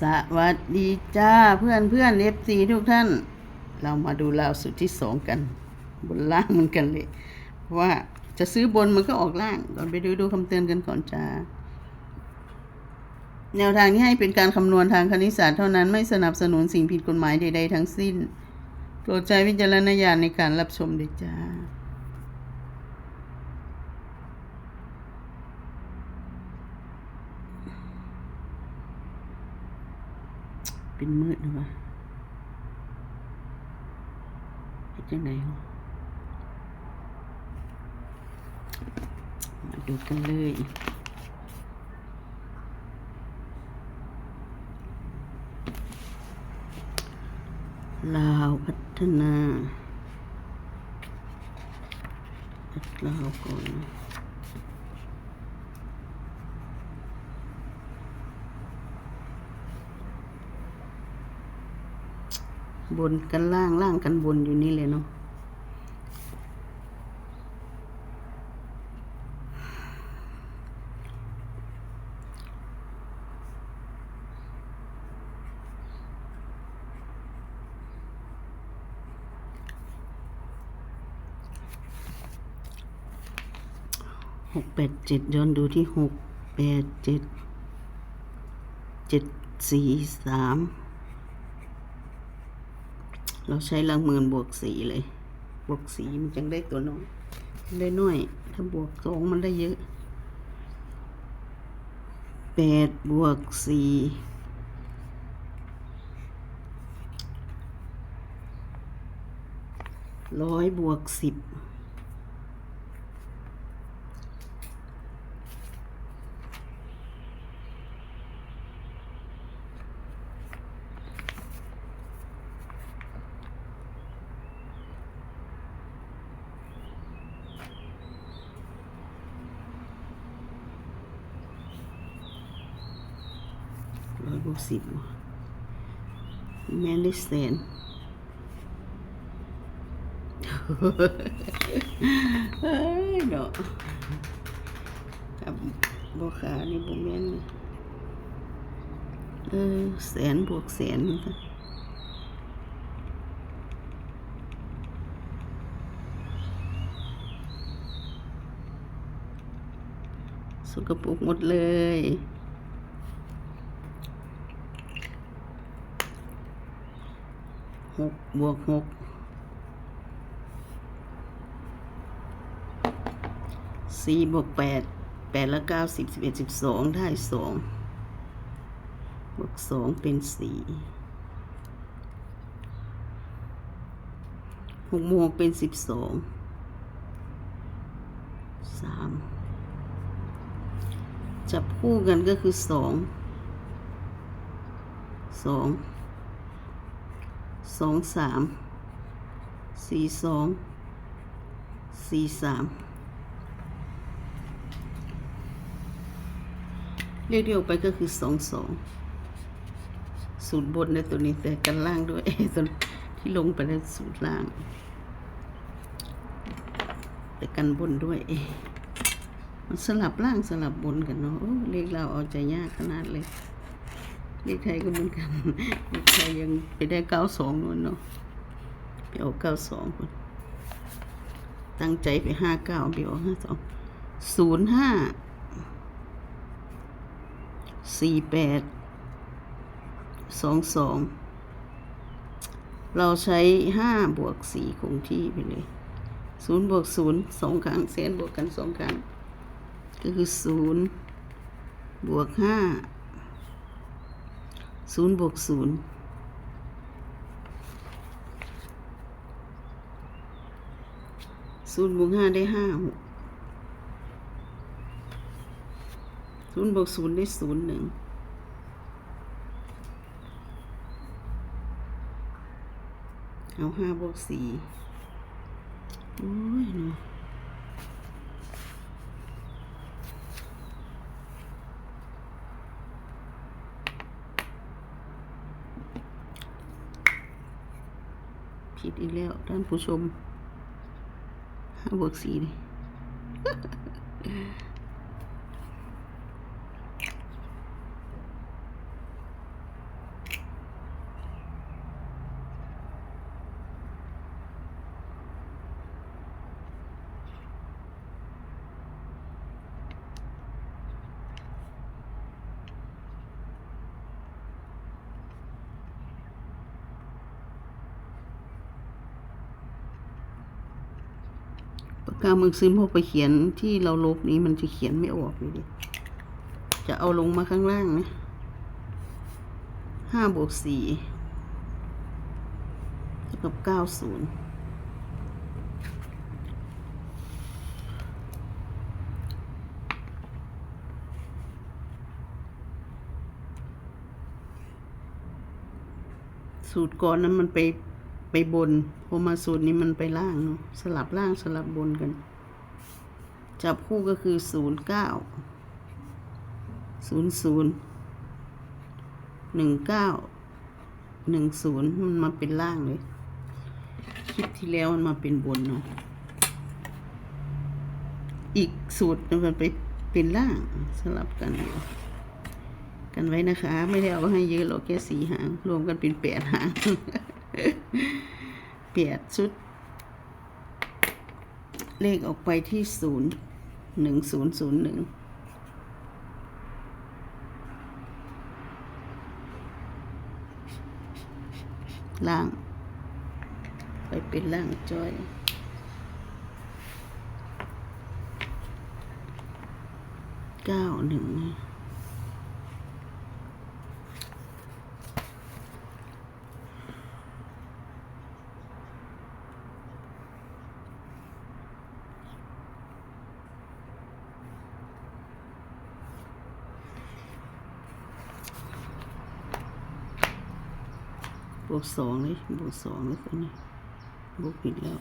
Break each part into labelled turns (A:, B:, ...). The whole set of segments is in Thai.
A: สวัสดีจ้าเพื่อนเพื่อนเอฟซีทุกท่าน เรามาดูราวสุดที่สองกัน บนล่างเหมือนกันเลยเพราะว่าจะซื้อบนมันก็ออกล่างก่อนไปดูดูคำเตือนกันก่อนจ้า แนวทางที่ให้เป็นการคำนวณทางคณิตศาสตร์เท่านั้นไม่สนับสนุนสิ่งผิดกฎหมายใดๆทั้งสิ้น โปรดใช้วิจารณญาณในการรับชมด้วยจ้า เป็นมืดนะวะเป็นจังไหนวะมาดูกันเลยลาวพัฒนาพัดลาวก่อนนะ บนกันล่างล่างกันบนอยู่นี่เลยเนาะหกแปดเจ็ดย้อนดูที่หกแปดเจ็ดเจ็ดสี่สาม เราใช้ลังมือนบวกสีเลย บวกสีมันจังได้ตัวน้อยได้น้อย ถ้าบวกสองมันได้เยอะแปดบวกสี่ร้อยบวกสิบ ร้อยบวกสิบแมนได้แสนเฮ้ยเนาะกับบวขานี่บวแมนเออแสนบวกแสนมันก็สกปรกหมดเลย หกบวกหกสี่บวกแปดแปดแล้วเก้าสิบสิบเอ็ดสิบสองได้สองบวกสองเป็นสี่หกบวกเป็นสิบสองสามจับคู่กันก็คือสองสอง สองสามสี่สองสี่สามเรียกเดียวไปก็คือสองสองสูตรบนในตัวนี้แต่กันล่างด้วยตัวที่ลงไปในสูตรล่าง แต่กันบนด้วยมันสลับล่างสลับบนกันเนาะเรียกเราเอาใจยากขนาดเลย เลขไทยก็เหมือนกันเลขไทยยังไปได้เก้าสองนู่นเนาะไปเอาเก้าสองคนตั้งใจไปห้าเก้าไปเอาห้าสองศูนย์ห้าสี่แปดสองสองเราใช้ห้าบวกสี่คงที่ไปเลยศูนย์บวกศูนย์สองครั้งเซนบวกกันสองครั้งก็คือศูนย์บวกห้า ศูนย์บวกศูนย์ศูนย์บวกห้าได้ห้าหกศูนย์บวกศูนย์ได้ศูนย์หนึ่งเอาห้าบวกสี่โอ้ยเนาะ อีกแล้วท่านผู้ชมห้าบวกสี่ดิ กาเมืองซึมพอไปเขียนที่เราลบนี้มันจะเขียนไม่ออกเลยดิจะเอาลงมาข้างล่างนะห้าบวกสี่เท่ากับเก้าศูนย์สูตรก่อนนั้นมันไป ไปบนพอมาสูตรนี้มันไปล่างเนาะสลับล่างสลับบนกัน จับคู่ก็คือศูนย์เก้าศูนย์ศูนย์หนึ่งเก้าหนึ่งศูนย์มันมาเป็นล่างเลยคลิปที่แล้วมันมาเป็นบนเนาะอีกสูตรมันไปเป็นล่างสลับกันอยู่กันไว้นะคะ ไม่ได้เอาให้เยอะหรอกแค่สีหาง รวมกันเป็นแปดหาง แปดชุด เลขออกไปที่ศูนย์หนึ่งศูนย์ศูนย์หนึ่งล่าง ไปเป็นล่างจอยเก้าหนึ่ง วกสองเลยบวกสองเลยตัวนี้บวกผิดแล้ว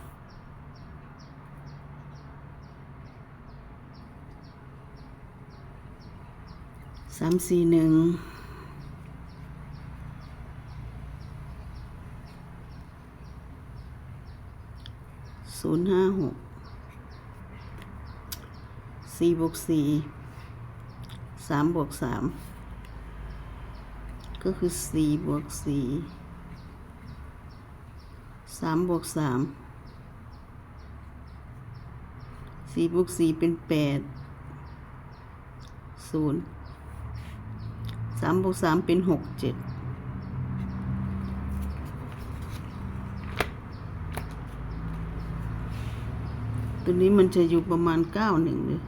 A: สามสี่หนึ่งศูนย์ห้าหกสี่บวกสี่สามบวกสามก็คือสี่บวกสี่ สามบวกสามสี่บวกสี่เป็นแปดศูนย์สามบวกสามเป็นหกเจ็ดตัวนี้มันจะอยู่ประมาณเก้าหนึ่งเลย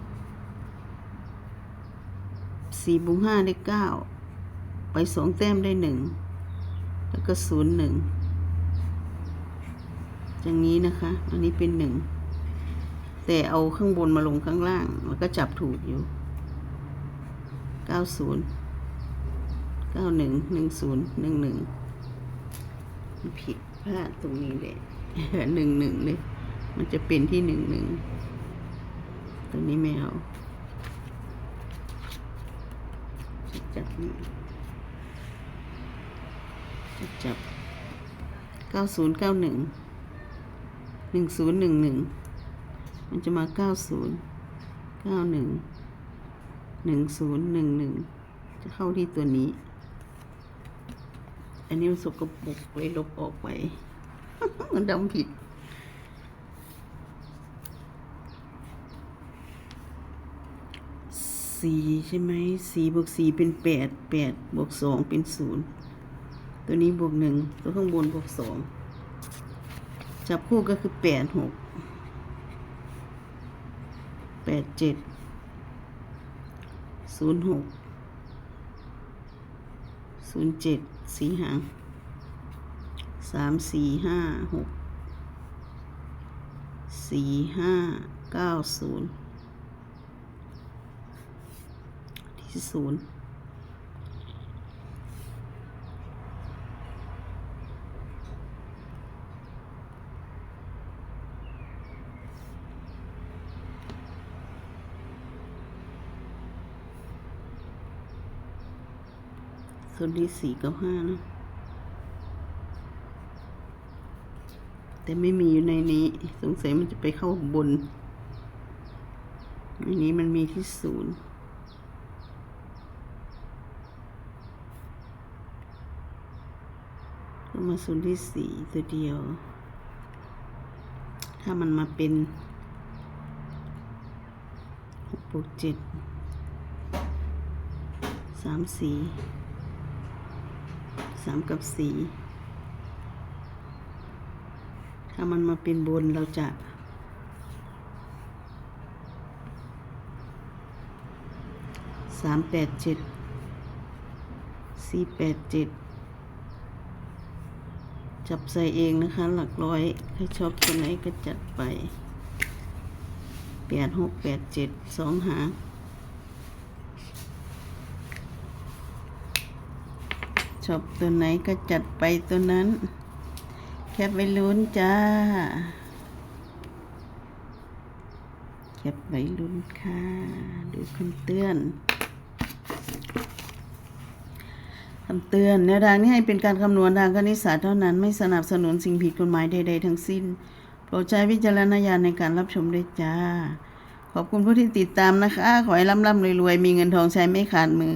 A: สี่บวกห้าได้เก้าไปสองแต้มได้หนึ่งแล้วก็ศูนย์หนึ่ง อย่างนี้นะคะ อันนี้เป็นหนึ่ง แต่เอาข้างบนมาลงข้างล่างมันก็จับถูกอยู่ เก้าศูนย์ เก้าหนึ่ง หนึ่งศูนย์ หนึ่งหนึ่ง ผิดพลาดตรงนี้แหละหนึ่งหนึ่งเลย มันจะเป็นที่หนึ่งหนึ่งตรงนี้ไม่เอาจับนี่จะจับเก้าศูนย์เก้าหนึ่ง นึ่งศูนย์หนึ่งหนึ่งมันจะมาเก้าศูนย์เก้าหนึ่งหนึ่งศูนย์หนึ่งหนึ่งจะเข้าที่ตัวนี้ อันนี้มันสกปรกไว้ลบออกไป มันดำผิดสี่ใช่ไหมสี่บวกสี่เป็นแปดแปดบวกสองเป็นศูนย์ตัวนี้บวกหนึ่งตัวข้างบนบวกสอง จับคู่ก็คือแปดหกแปดเจ็ดศูนย์หกศูนย์เจ็ดสี่หางสามสี่ห้าหกสี่ห้าเก้าศูนย์ที่ศูนย์ ส่วนที่สี่กับห้านะ แต่ไม่มีอยู่ในนี้ สงสัยมันจะไปเข้าบนอันนี้มันมีที่ศูนย์มาศูนย์ที่สี่ตัวเดียว ถ้ามันมาเป็นหกบวกเจ็ดสามสี่ สามกับสี่ถ้ามันมาเป็นบนเราจะสามแปดเจ็ดสี่แปดเจ็ดจับใส่เองนะคะ หลักร้อยใครชอบตัวไหนก็จัดไปแปดหกแปดเจ็ดสองหาง ชอบตัวไหนก็จัดไปตัวนั้น แคปไว้ลุ้นจ้า แคปไว้ลุ้นค่ะ ดูคำเตือนคำเตือนแนวทางนี้ให้เป็นการคำนวณทางคณิตศาสตร์เท่านั้นไม่สนับสนุนสิ่งผิดกฎหมายใดๆทั้งสิ้น โปรดใช้วิจารณญาณในการรับชมด้วยจ้า ขอบคุณผู้ที่ติดตามนะคะ ขอให้ร่ำร่ำรวยๆ มีเงินทองใช้ไม่ขาดมือ